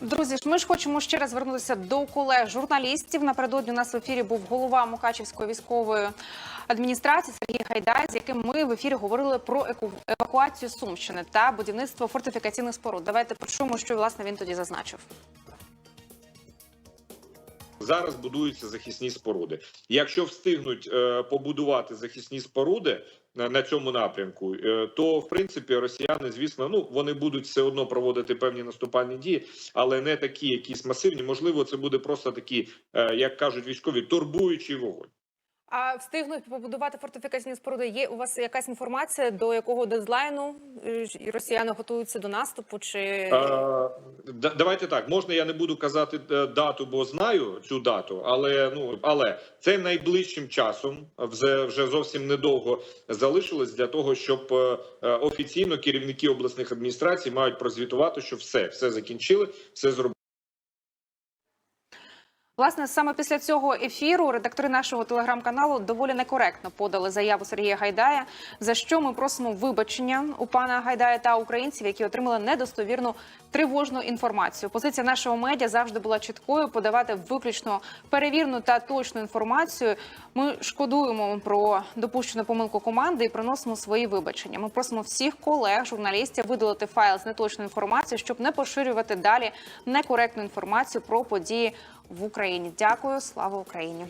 Друзі, ж ми ж хочемо ще раз звернутися до колег журналістів. Напередодні у нас в ефірі був голова Мукачівської військової адміністрації Сергій Гайдай, з яким ми в ефірі говорили про евакуацію Сумщини та будівництво фортифікаційних споруд. Давайте почуємо, що власне він тоді зазначив. Зараз будуються захисні споруди. Якщо встигнуть е, побудувати захисні споруди на, на цьому напрямку, е, то в принципі росіяни, звісно, ну вони будуть все одно проводити певні наступальні дії, але не такі, якісь масивні. Можливо, це буде просто такі, е, як кажуть військові, турбуючий вогонь. А встигнуть побудувати фортифікаційні споруди. Є у вас якась інформація, до якого дедлайну е, росіяни готуються до наступу? Чи да- давайте так. Можна я не буду казати е, дату, бо знаю цю дату, але ну але це найближчим часом вже вже зовсім недовго залишилось для того, щоб е, офіційно керівники обласних адміністрацій мають прозвітувати, що все, все закінчили, все зробили. Власне, саме після цього ефіру редактори нашого телеграм-каналу доволі некоректно подали заяву Сергія Гайдая, за що ми просимо вибачення у пана Гайдая та українців, які отримали недостовірну тривожну інформацію. Позиція нашого медіа завжди була чіткою подавати виключно перевірну та точну інформацію. Ми шкодуємо про допущену помилку команди і приносимо свої вибачення. Ми просимо всіх колег, журналістів видалити файл з неточною інформацією, щоб не поширювати далі некоректну інформацію про події в Україні. Дякую, слава Україні.